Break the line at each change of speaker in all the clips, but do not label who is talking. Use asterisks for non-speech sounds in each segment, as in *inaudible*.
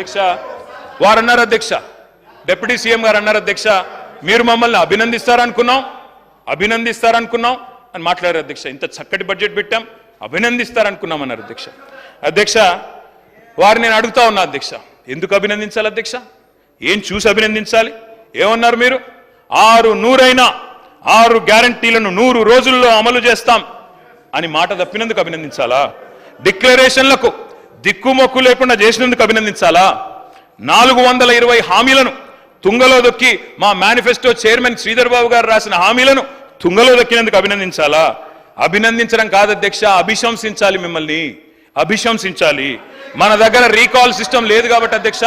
అధ్యక్ష వారన్నారు అధ్యక్ష deputy CM గారు అన్నారు అధ్యక్ష మీరు మమ్మల్ని అభినందిస్తారనుకున్నాం అభినందిస్తారనుకున్నాం అని మాట్లాడారు అధ్యక్ష. ఇంత చక్కటి బడ్జెట్ పెట్టాం అభినందిస్తారనుకున్నాం అన్నారు అధ్యక్ష. అధ్యక్ష వారు నేను అడుగుతా ఉన్నా అధ్యక్ష ఎందుకు అభినందించాలి అధ్యక్ష? ఏం చూసి అభినందించాలి? ఏమన్నారు మీరు? ఆరు నూరైనా ఆరు గ్యారంటీలను నూరు రోజుల్లో అమలు చేస్తాం అని మాట తప్పినందుకు అభినందించాలా? డిక్లరేషన్లకు దిక్కుమొక్కు లేకుండా చేసినందుకు అభినందించాలా? నాలుగు వందల ఇరవై హామీలను తుంగలో దొక్కి మా మేనిఫెస్టో చైర్మన్ శ్రీధర్ బాబు గారు రాసిన హామీలను తుంగలో దొక్కినందుకు అభినందించాలా? అభినందించడం కాదు అధ్యక్ష అభిశంసించాలి మిమ్మల్ని. అభిశంసించాలి. మన దగ్గర రీకాల్ సిస్టమ్ లేదు కాబట్టి అధ్యక్ష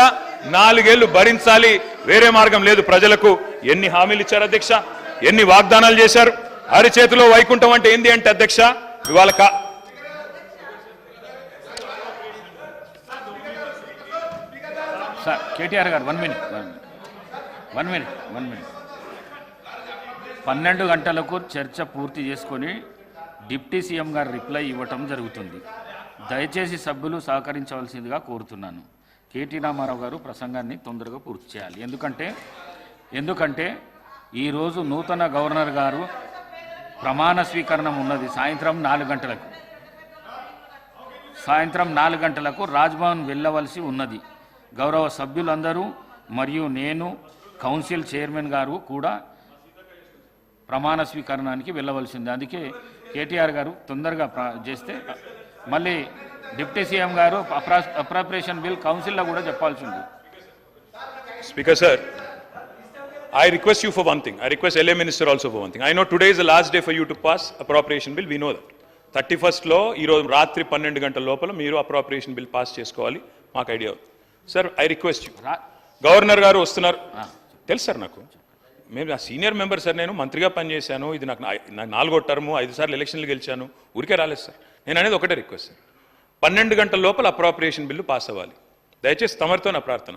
నాలుగేళ్ళు భరించాలి. వేరే మార్గం లేదు ప్రజలకు. ఎన్ని హామీలు ఇచ్చారు అధ్యక్ష? ఎన్ని వాగ్దానాలు చేశారు? అరిచేతిలో వైకుంఠం అంటే ఏంది అంటే అధ్యక్ష ఇవాళ
సార్ కేటీఆర్ గారు one minute one minute one minute పన్నెండు గంటలకు చర్చ పూర్తి చేసుకొని డిప్టీ సీఎం గారు రిప్లై ఇవ్వటం జరుగుతుంది. దయచేసి సభ్యులు సహకరించవలసిందిగా కోరుతున్నాను. కేటీ రామారావు గారు ప్రసంగాన్ని తొందరగా పూర్తి చేయాలి. ఎందుకంటే ఎందుకంటే ఈరోజు నూతన గవర్నర్ గారు ప్రమాణ స్వీకరణం ఉన్నది సాయంత్రం నాలుగు గంటలకు. సాయంత్రం నాలుగు గంటలకు రాజ్భవన్ వెళ్ళవలసి ఉన్నది. గౌరవ సభ్యులందరూ మరియు నేను కౌన్సిల్ చైర్మన్ గారు కూడా ప్రమాణ స్వీకరణానికి వెళ్ళవలసింది అందుకే కేటీఆర్ గారు తొందరగా చేస్తే మళ్ళీ డిప్యూటీ సీఎం గారు అప్రా అప్రాప్రియేషన్ బిల్ కౌన్సిల్లో కూడా చెప్పాల్సి ఉంది
speaker sir I request you for one thing. I request LA Minister also for one thing. I know today is the last day for you to pass appropriation bill. We know that. Thirty ఫస్ట్లో ఈరోజు రాత్రి పన్నెండు గంటల లోపల మీరు appropriation bill pass చేసుకోవాలి మాకు idea sir I request you governor గారు వస్తున్నారు. తెలుసు సార్ నాకు. మేము నా సీనియర్ మెంబర్ సార్ నేను మంత్రిగా పనిచేశాను. ఇది నాకు నాలుగో టర్ము ఐదు సార్లు ఎలక్షన్లు గెలిచాను. ఊరికే రాలేదు సార్. నేను అనేది ఒకటే రిక్వెస్ట్ సార్. పన్నెండు గంటల లోపల అప్రాప్రియేషన్ బిల్లు పాస్ అవ్వాలి. దయచేసి తమరితో నా ప్రార్థన.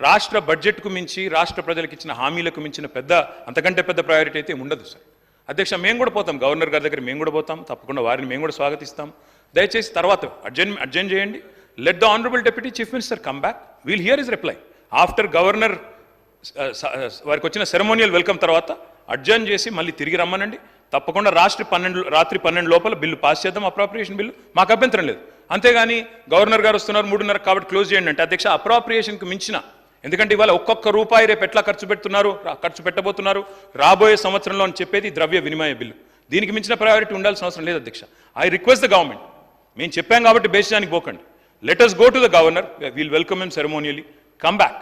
రాష్ట్ర బడ్జెట్కు మించి రాష్ట్ర ప్రజలకు ఇచ్చిన హామీలకు మించిన పెద్ద అంతకంటే పెద్ద ప్రయారిటీ అయితే ఉండదు సార్. అధ్యక్ష మేము కూడా పోతాం. గవర్నర్ గారి దగ్గర మేము కూడా పోతాం. తప్పకుండా వారిని మేము కూడా స్వాగతిస్తాం. దయచేసి తర్వాత అర్జెంట్ అర్జెంట్ చేయండి. Let the honourable deputy chief minister come back we'll hear his reply after governor వారికి వచ్చిన సెరమోనియల్ వెల్కమ్ తర్వాత అడ్జర్న్ చేసి మళ్ళీ తిరిగి రమ్మనండి. తప్పకుండా రాష్ట్ర పన్నెండు రాత్రి పన్నెండు లోపల బిల్లు పాస్ చేద్దాం. అప్రాప్రియేషన్ బిల్లు మాకు అభ్యంతరం లేదు. అంతేగాని గవర్నర్ గారు వస్తున్నారు మూడున్నర కాబట్టి క్లోజ్ చేయండి అంటే అధ్యక్ష అప్రాప్రియేషన్కి మించిన. ఎందుకంటే ఇవాళ ఒక్కొక్క రూపాయి రేపు ఎట్లా ఖర్చు పెడుతున్నారు? ఖర్చు పెట్టబోతున్నారు. రాబోయే సంవత్సరంలో అని చెప్పేది ద్రవ్య వినిమయ బిల్లు. దీనికి మించిన ప్రయారిటీ ఉండాల్సిన అవసరం లేదు అధ్యక్ష. ఐ రిక్వెస్ట్ ద గవర్నమెంట్ మేము చెప్పాం కాబట్టి బేసిదానికి పోకండి. Let us go to the governor we'll welcome him ceremonially come back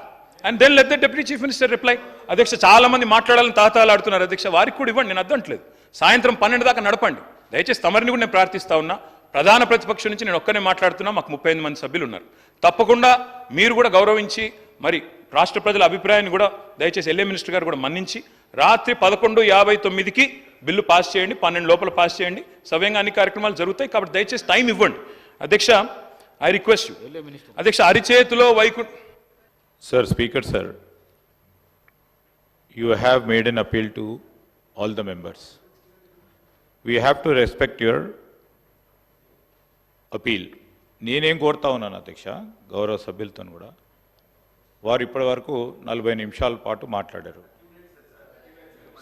and then let the deputy chief minister reply అధ్యక్ష చాలా మంది మాట్లాడాలని తాతాలాడుతున్నారు అధ్యక్ష వారికి కూడా ఇవ్వండి. నేను అర్థంట్లేదు సాయంత్రం పన్నెండు దాకా నడపండి. దయచేసి తమరిని కూడా నేను ప్రార్థిస్తా ఉన్నా. ప్రధాన ప్రతిపక్షం నుంచి నేను ఒక్కనే మాట్లాడుతున్నా. మాకు ముప్పై ఎనిమిది మంది సభ్యులు ఉన్నారు. తప్పకుండా మీరు కూడా గౌరవించి మరి రాష్ట్ర ప్రజల అభిప్రాయాన్ని కూడా దయచేసి ఎల్ఏ మినిస్టర్ గారు కూడా మన్నించి రాత్రి పదకొండు యాభై తొమ్మిదికి బిల్లు పాస్ చేయండి. పన్నెండు లోపల పాస్ చేయండి. సవ్యంగా అన్ని కార్యక్రమాలు జరుగుతాయి. కాబట్టి దయచేసి టైం ఇవ్వండి. అధ్యక్ష ఐ రిక్వెస్ట్ యూ అధ్యక్ష అరిచేతిలో Vaikuntha
sir speaker sir you have made an appeal to all the members we have to respect your appeal నేనేం కోరుతా ఉన్నాను అధ్యక్ష గౌరవ సభ్యులతో కూడా. వారు ఇప్పటి వరకు నలభై నిమిషాల పాటు మాట్లాడారు.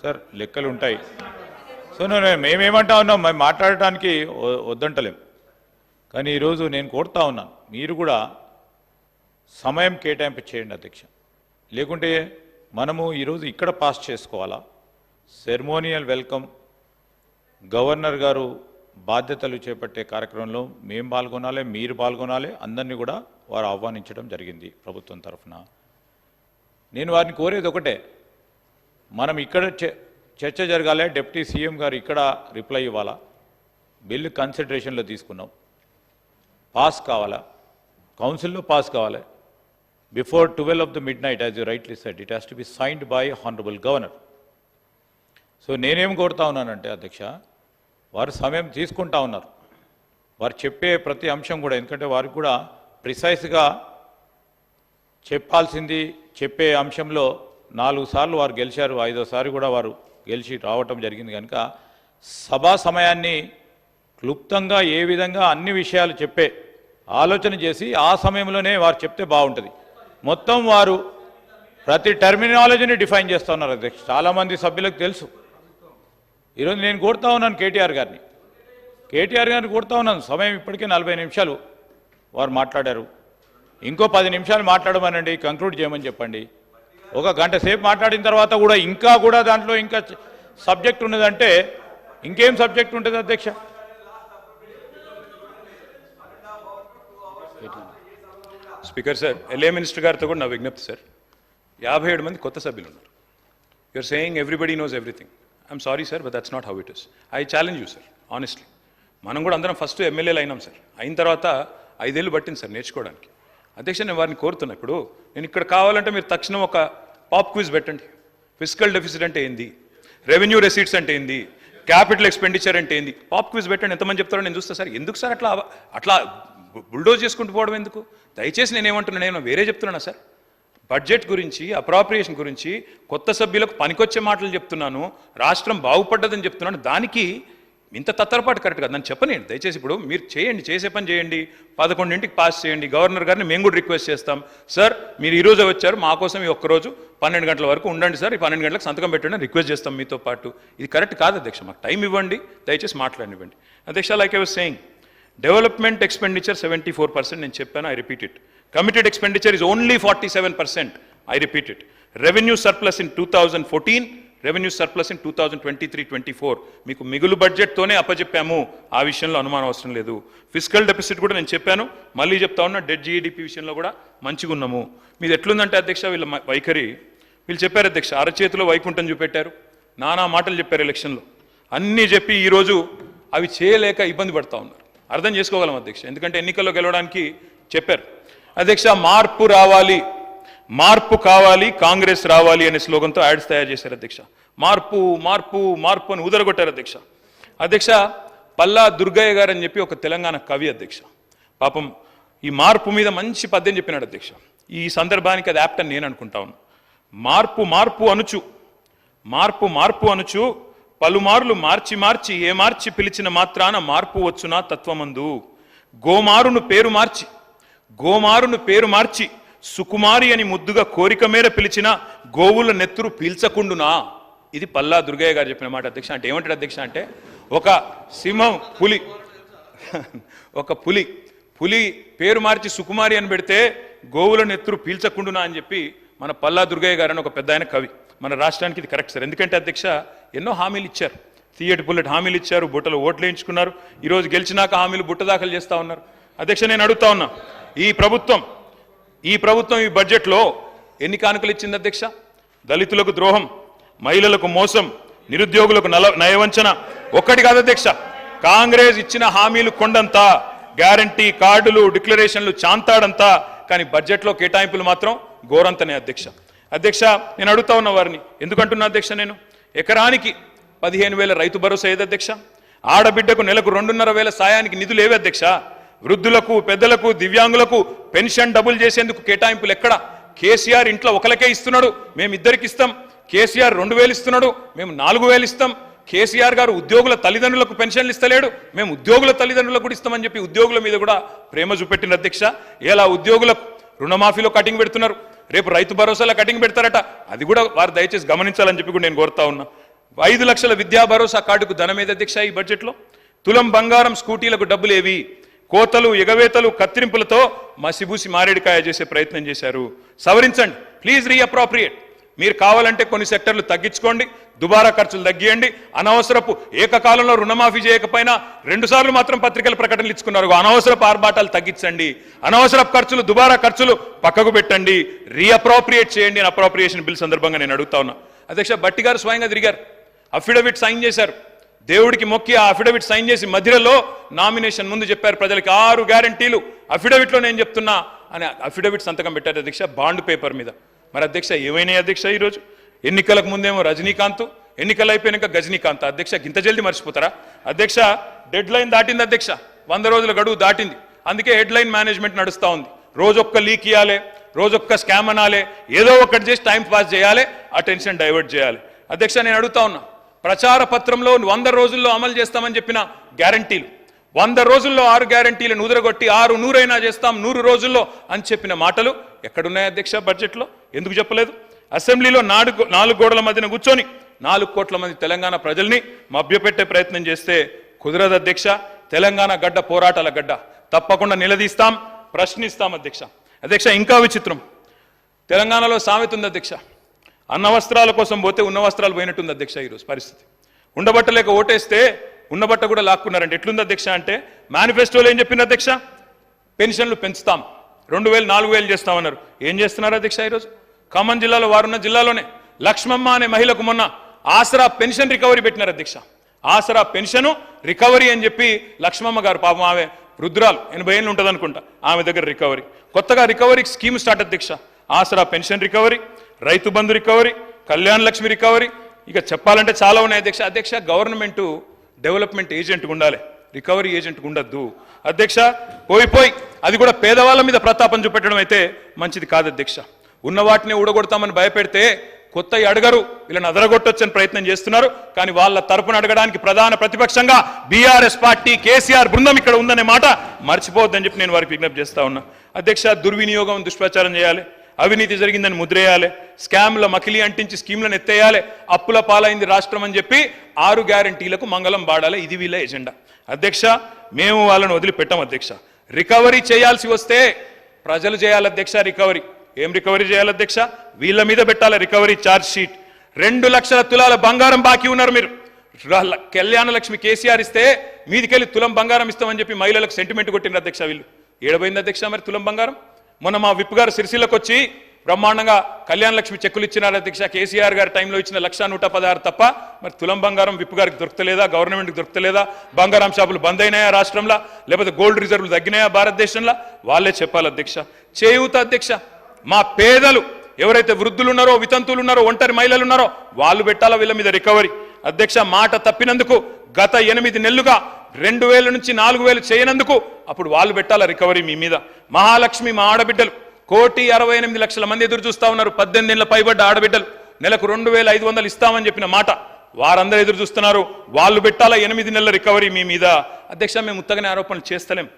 సార్ లెక్కలు ఉంటాయి సో నేను మేమేమంటా ఉన్నాం? మేము మాట్లాడటానికి వద్దంటలేము వద్దంటలేం కానీ ఈరోజు నేను కోరుతా ఉన్నాను మీరు కూడా సమయం కేటాయింపు చేయండి అధ్యక్ష. లేకుంటే మనము ఈరోజు ఇక్కడ పాస్ చేసుకోవాలా? సెరమోనియల్ వెల్కమ్ గవర్నర్ గారు బాధ్యతలు చేపట్టే కార్యక్రమంలో మేము పాల్గొనాలి మీరు పాల్గొనాలి అందరినీ కూడా వారు ఆహ్వానించడం జరిగింది ప్రభుత్వం తరఫున. నేను వారిని కోరేది ఒకటే మనం ఇక్కడ చర్చ జరగాలి డిప్యూటీ సీఎం గారు ఇక్కడ రిప్లై ఇవ్వాలా? బిల్లు కన్సిడరేషన్లో తీసుకున్నాం. పాస్ కావాలా? కౌన్సిల్లో పాస్ కావాలి? Before twelve of the midnight as you rightly said it has to be signed by honourable governor so నేనేం కోరుతా ఉన్నానంటే అధ్యక్ష వారు సమయం తీసుకుంటా ఉన్నారు. వారు చెప్పే ప్రతి అంశం కూడా ఎందుకంటే వారికి కూడా ప్రిసైజ్గా చెప్పాల్సింది చెప్పే అంశంలో నాలుగు సార్లు వారు గెలిచారు ఐదోసారి కూడా వారు గెలిచి రావటం జరిగింది కనుక సభా సమయాన్ని క్లుప్తంగా ఏ విధంగా అన్ని విషయాలు చెప్పే ఆలోచన చేసి ఆ సమయంలోనే వారు చెప్తే బాగుంటుంది. మొత్తం వారు ప్రతి టర్మినాలజీని డిఫైన్ చేస్తూ ఉన్నారు అధ్యక్ష. చాలామంది సభ్యులకు తెలుసు. ఈరోజు నేను కోరుతా ఉన్నాను కేటీఆర్ గారిని. కేటీఆర్ గారిని కోరుతా ఉన్నాను. సమయం ఇప్పటికే నలభై నిమిషాలు వారు మాట్లాడారు. ఇంకో పది నిమిషాలు మాట్లాడమనండి కంక్లూడ్ చేయమని చెప్పండి. ఒక గంట సేపు మాట్లాడిన తర్వాత కూడా ఇంకా కూడా దాంట్లో ఇంకా సబ్జెక్ట్ ఉన్నదంటే ఇంకేం సబ్జెక్ట్ ఉంటుంది అధ్యక్ష?
స్పీకర్ సార్ ఎల్ఏ మినిస్టర్ గారితో కూడా నా విజ్ఞప్తి సార్. యాభై ఏడు మంది కొత్త సభ్యులు ఉన్నారు you are saying everybody knows everything I'm sorry sir but that's not how it is I challenge you sir honestly మనం కూడా అందరం ఫస్ట్ ఎమ్మెల్యేలు అయినాం సార్ అయిన తర్వాత ఐదేళ్ళు పట్టింది సార్ నేర్చుకోవడానికి. అధ్యక్ష నేను వారిని కోరుతున్నా ఇప్పుడు. నేను ఇక్కడ కావాలంటే మీరు తక్షణం ఒక పాప్ క్విజ్ పెట్టండి. ఫిజికల్ డెఫిసిట్ అంటే ఏంది? రెవెన్యూ రెసీట్స్ అంటే ఏంది? క్యాపిటల్ ఎక్స్పెండిచర్ అంటే ఏంది? పాప్ క్విజ్ పెట్టండి. ఎంతమంది చెప్తారో నేను చూస్తా సార్ ఎందుకు సార్ అట్లా అట్లా బుల్డోజ్ చేసుకుంటూ పోవడం ఎందుకు? దయచేసి నేను నేను వేరే చెప్తున్నానా సార్? బడ్జెట్ గురించి అప్రాప్రియేషన్ గురించి కొత్త సభ్యులకు పనికొచ్చే మాటలు చెప్తున్నాను రాష్ట్రం బాగుపడ్డదని చెప్తున్నాను దానికి ఇంత తత్తరపాటు కరెక్ట్ కాదు. నన్ను చెప్పనండి దయచేసి ఇప్పుడు మీరు చేయండి చేసే పని చేయండి పదకొండింటికి పాస్ చేయండి. గవర్నర్ గారిని మేము కూడా రిక్వెస్ట్ చేస్తాం. సార్ మీరు ఈరోజు వచ్చారు మా కోసం ఈ ఒక్కరోజు పన్నెండు గంటల వరకు ఉండండి సార్. ఈ పన్నెండు గంటలకు సంతకం పెట్టండి రిక్వెస్ట్ చేస్తాం మీతో పాటు. ఇది కరెక్ట్ కాదు అధ్యక్ష మాకు టైం ఇవ్వండి దయచేసి మాట్లాడినివ్వండి. అధ్యక్ష like I was saying development expenditure seventy four percent నేను చెప్పాను I repeat it committed expenditure is only forty seven percent I repeat it revenue surplus in two thousand fourteen revenue surplus in two thousand twenty three twenty four మీకు మిగులు బడ్జెట్తోనే అప్పచెప్పాము ఆ విషయంలో అనుమానం అవసరం లేదు. Physical డెపిసిట్ కూడా నేను చెప్పాను. మళ్ళీ చెప్తా ఉన్నా డెడ్ జీఈడిపి విషయంలో కూడా మంచిగా ఉన్నాము మీది ఎట్లుందంటే అధ్యక్ష వీళ్ళ వైఖరి. వీళ్ళు చెప్పారు అధ్యక్ష అరచేతిలో వైకుంఠం చూపెట్టారు. నానా మాటలు చెప్పారు ఎలక్షన్లో. అన్నీ చెప్పి ఈరోజు అవి చేయలేక ఇబ్బంది పడతా ఉన్నారు. అర్థం చేసుకోగలం అధ్యక్ష. ఎందుకంటే ఎన్నికల్లో గెలవడానికి చెప్పారు. అధ్యక్ష మార్పు రావాలి. మార్పు కావాలి కాంగ్రెస్ రావాలి అనే స్లోగన్తో యాడ్స్ తయారు చేశారు అధ్యక్ష. మార్పు మార్పు మార్పు అని ఉదరగొట్టారు అధ్యక్ష. అధ్యక్ష పల్లా దుర్గయ్య గారు అని చెప్పి ఒక తెలంగాణ కవి అధ్యక్ష. పాపం ఈ మార్పు మీద మంచి పద్యం చెప్పినాడు అధ్యక్ష. ఈ సందర్భానికి అది యాప్ట్ అని నేను అనుకుంటాను మార్పు మార్పు అనుచు. మార్పు మార్పు అనుచు పలుమార్లు మార్చి మార్చి ఏ మార్చి పిలిచిన మాత్రాన మార్పు వచ్చునా తత్వమందు. గోమారును పేరు మార్చి గోమారును పేరు మార్చి సుకుమారి అని ముద్దుగా కోరిక మేర పిలిచిన గోవుల నెత్తురు పీల్చకుండునా. ఇది పల్లా దుర్గయ్య గారు చెప్పిన మాట అధ్యక్ష. అంటే ఏమంటాడు అధ్యక్ష అంటే ఒక సింహం పులి *laughs* ఒక పులి పులి పేరు మార్చి సుకుమారి అని పెడితే గోవుల నెత్తురు పీల్చకుండునా అని చెప్పి మన పల్లా దుర్గయ్య గారు అని ఒక పెద్ద ఆయన కవి. మన రాష్ట్రానికి ఇది కరెక్ట్ సార్. ఎందుకంటే అధ్యక్ష ఎన్నో హామీలు ఇచ్చారు. తీయటి బుల్లెట్ హామీలు ఇచ్చారు బుట్టలు ఓట్లు వేయించుకున్నారు. ఈరోజు గెలిచినాక హామీలు బుట్ట దాఖలు చేస్తూ ఉన్నారు. అధ్యక్ష నేను అడుగుతా ఉన్నా ఈ ప్రభుత్వం ఈ ప్రభుత్వం ఈ బడ్జెట్లో ఎన్ని కానుకలు ఇచ్చింది అధ్యక్ష? దళితులకు ద్రోహం మహిళలకు మోసం నిరుద్యోగులకు నల నయవంచన. ఒక్కటి కాదు అధ్యక్ష కాంగ్రెస్ ఇచ్చిన హామీలు కొండంతా గ్యారంటీ కార్డులు డిక్లరేషన్లు చాంతాడంతా కానీ బడ్జెట్లో కేటాయింపులు మాత్రం ఘోరంతనే అధ్యక్ష. అధ్యక్ష నేను అడుగుతా ఉన్న వారిని. ఎందుకంటున్నా అధ్యక్ష నేను? ఎకరానికి పదిహేను వేల రైతు భరోసా ఏది అధ్యక్ష? ఆడబిడ్డకు నెలకు రెండున్నర వేల సాయానికి నిధులు ఏవి అధ్యక్ష? వృద్ధులకు పెద్దలకు దివ్యాంగులకు పెన్షన్ డబుల్ చేసేందుకు కేటాయింపులు ఎక్కడ? కేసీఆర్ ఇంట్లో ఒకరికే ఇస్తున్నాడు మేము ఇద్దరికి ఇస్తాం. కేసీఆర్ రెండు వేలు ఇస్తున్నాడు మేము నాలుగు వేలు ఇస్తాం. కేసీఆర్ గారు ఉద్యోగుల తల్లిదండ్రులకు పెన్షన్లు ఇస్తలేడు మేము ఉద్యోగుల తల్లిదండ్రులకు కూడా ఇస్తామని చెప్పి ఉద్యోగుల మీద కూడా ప్రేమ చూపెట్టిన అధ్యక్ష. ఇలా ఉద్యోగులకు రుణమాఫీలో కటింగ్ పెడుతున్నారు? రేపు రైతు భరోసాలో కటింగ్ పెడతారట. అది కూడా వారు దయచేసి గమనించాలని చెప్పి కూడా నేను కోరుతా ఉన్నా. ఐదు లక్షల విద్యా భరోసా కార్డుకు ధన మీద దీక్ష ఈ బడ్జెట్లో? తులం బంగారం స్కూటీలకు డబ్బులేవి కోతలు ఎగవేతలు కత్తిరింపులతో మసిబూసి మారేడికాయ చేసే ప్రయత్నం చేశారు. సవరించండి. Please reappropriate. మీరు కావాలంటే కొన్ని సెక్టర్లు తగ్గించుకోండి. దుబారా ఖర్చులు తగ్గియండి. అనవసరపు ఏకకాలంలో రుణమాఫీ చేయకపోయినా రెండు సార్లు మాత్రం పత్రికల ప్రకటనలు ఇచ్చుకున్నారు. అనవసరపు ఆర్భాటాలు తగ్గించండి. అనవసరపు ఖర్చులు దుబారా ఖర్చులు పక్కకు పెట్టండి. రీఅప్రాప్రియేట్ చేయండి అని అప్రాప్రియేషన్ బిల్ సందర్భంగా నేను అడుగుతా ఉన్నా. అధ్యక్ష భట్టి గారు స్వయంగా తిరిగారు. అఫిడవిట్ సైన్ చేశారు. దేవుడికి మొక్కి ఆ అఫిడవిట్ సైన్ చేసి మధ్యలో నామినేషన్ ముందు చెప్పారు. ప్రజలకి ఆరు గ్యారంటీలు అఫిడవిట్లో నేను చెప్తున్నా అని అఫిడవిట్ సంతకం పెట్టారు అధ్యక్ష బాండ్ పేపర్ మీద. మరి అధ్యక్ష ఏమైనాయి అధ్యక్ష ఈరోజు? ఎన్నికలకు ముందేమో రజనీకాంత్ ఎన్నికలు అయిపోయినాక గజనీకాంత్. అధ్యక్ష గింత జల్ది మర్చిపోతారా? అధ్యక్ష డెడ్ లైన్ దాటింది అధ్యక్ష. వంద రోజుల గడువు దాటింది. అందుకే హెడ్ లైన్ మేనేజ్మెంట్ నడుస్తూ ఉంది. రోజొక్క లీక్ ఇవ్వాలి రోజొక్క స్కామ్ అనాలి ఏదో ఒకటి చేసి టైం పాస్ చేయాలి అటెన్షన్ డైవర్ట్ చేయాలి. అధ్యక్ష నేను అడుగుతా ఉన్నా ప్రచార పత్రంలో వంద రోజుల్లో అమలు చేస్తామని చెప్పిన గ్యారంటీలు వంద రోజుల్లో ఆరు గ్యారంటీలను ఉదరగొట్టి ఆరు నూరైనా చేస్తాం నూరు రోజుల్లో అని చెప్పిన మాటలు ఎక్కడున్నాయి అధ్యక్ష బడ్జెట్లో ఎందుకు చెప్పలేదు? అసెంబ్లీలో నాలుగు నాలుగు గోడల మధ్యన కూర్చొని నాలుగు కోట్ల మంది తెలంగాణ ప్రజల్ని మభ్యపెట్టే ప్రయత్నం చేస్తే కుదరదు అధ్యక్ష. తెలంగాణ గడ్డ పోరాటాల గడ్డ. తప్పకుండా నిలదీస్తాం ప్రశ్నిస్తాం అధ్యక్ష. అధ్యక్ష ఇంకా విచిత్రం. తెలంగాణలో సామెత ఉంది అధ్యక్ష. అన్న వస్త్రాల కోసం పోతే ఉన్న వస్త్రాలు పోయినట్టుంది అధ్యక్ష ఈరోజు పరిస్థితి. ఉండబట్టలేక ఓటేస్తే ఉండబట్ట కూడా లాక్కున్నారంటే ఎట్లుంది అధ్యక్ష అంటే మేనిఫెస్టోలో ఏం చెప్పింది అధ్యక్ష? పెన్షన్లు పెంచుతాం. రెండు వేలు నాలుగు వేలు చేస్తామన్నారు. ఏం చేస్తున్నారు అధ్యక్ష ఈరోజు? ఖమ్మం జిల్లాలో వారున్న జిల్లాలోనే. లక్ష్మమ్మ అనే మహిళకు మొన్న ఆసరా పెన్షన్ రికవరీ పెట్టినారు అధ్యక్ష. ఆసరా పెన్షన్ రికవరీ అని చెప్పి లక్ష్మమ్మ గారు పాపం ఆమె రుద్రాలు ఎనభై ఏళ్ళు ఉంటుంది అనుకుంటా ఆమె దగ్గర రికవరీ. కొత్తగా రికవరీ స్కీమ్ స్టార్ట్ అధ్యక్ష. Aasara pension recovery Rythu Bandhu recovery Kalyan Lakshmi recovery. ఇక చెప్పాలంటే చాలా ఉన్నాయి అధ్యక్ష. అధ్యక్ష గవర్నమెంట్ డెవలప్మెంట్ ఏజెంట్ ఉండాలి. రికవరీ ఏజెంట్ ఉండద్దు. అధ్యక్ష పోయి పోయి అది కూడా పేదవాళ్ళ మీద ప్రతాపం చూపెట్టడం అయితే మంచిది కాదు అధ్యక్ష. ఉన్న వాటిని ఊడగొడతామని భయపెడితే కొత్త అడగరు వీళ్ళని అదరగొట్టొచ్చని ప్రయత్నం చేస్తున్నారు. కానీ వాళ్ళ తరపున అడగడానికి ప్రధాన ప్రతిపక్షంగా బీఆర్ఎస్ పార్టీ కేసీఆర్ బృందం ఇక్కడ ఉందనే మాట మర్చిపోవద్దని చెప్పి నేను వారికి విజ్ఞప్తి చేస్తా ఉన్నా. అధ్యక్ష దుర్వినియోగం దుష్ప్రచారం చేయాలి. అవినీతి జరిగిందని ముద్రేయాలి. స్కామ్ల మకిలి అంటించి స్కీమ్లను ఎత్తేయాలి. అప్పుల పాలైంది రాష్ట్రం అని చెప్పి ఆరు గ్యారంటీలకు మంగళం పాడాలి ఇది వీళ్ళ ఎజెండా. అధ్యక్ష మేము వాళ్ళని వదిలిపెట్టాం అధ్యక్ష. రికవరీ చేయాల్సి వస్తే ప్రజలు చేయాలి అధ్యక్ష రికవరీ. ఏం రికవరీ చేయాలి అధ్యక్ష? వీళ్ళ మీద పెట్టాలి రికవరీ ఛార్జ్ షీట్ రెండు లక్షల తులాల బంగారం బాకీ ఉన్నారు మీరు. కళ్యాణ లక్ష్మి కేసీఆర్ ఇస్తే మీదికెళ్ళి తులం బంగారం ఇస్తామని చెప్పి మహిళలకు సెంటిమెంట్ కొట్టిండ్రు అధ్యక్ష వీళ్ళు. ఏడబోయింది అధ్యక్ష మరి తులం బంగారం? మొన్న మా విప్ గారు సిరిసిల్లకు వచ్చి బ్రహ్మాండంగా కళ్యాణ లక్ష్మి చెక్కులు ఇచ్చినారు అధ్యక్ష కేసీఆర్ గారి టైంలో ఇచ్చిన లక్ష నూట పదహారు తప్ప మరి తులం బంగారం విప్పు గారికి దొరకలేదా? గవర్నమెంట్కి దొరకలేదా? బంగారం షాపులు బంద్ అయినాయా రాష్ట్రంలో? లేకపోతే గోల్డ్ రిజర్వ్లు తగ్గినాయా భారతదేశంలో? వాళ్ళే చెప్పాలి అధ్యక్ష. చేయూత అధ్యక్ష. మా పేదలు ఎవరైతే వృద్ధులు ఉన్నారో వితంతులు ఉన్నారో ఒంటరి మహిళలు ఉన్నారో వాళ్ళు పెట్టాలా వీళ్ళ మీద రికవరీ? అధ్యక్ష మాట తప్పినందుకు గత ఎనిమిది నెలలుగా రెండు వేల నుంచి నాలుగు వేలు చేయనందుకు అప్పుడు వాళ్ళు పెట్టాలా రికవరీ మీ మీద? మహాలక్ష్మి మా ఆడబిడ్డలు. కోటి అరవై ఎనిమిది లక్షల మంది ఎదురు చూస్తా ఉన్నారు. పద్దెనిమిది నెలల పైబడ్డ ఆడబిడ్డలు. నెలకు రెండు వేల ఐదు వందలు ఇస్తామని చెప్పిన మాట వారందరూ ఎదురు చూస్తున్నారు. వాళ్ళు పెట్టాలా ఎనిమిది నెలల రికవరీ మీ మీద? అధ్యక్ష మేము ఉత్తగానే ఆరోపణలు చేస్తలేం.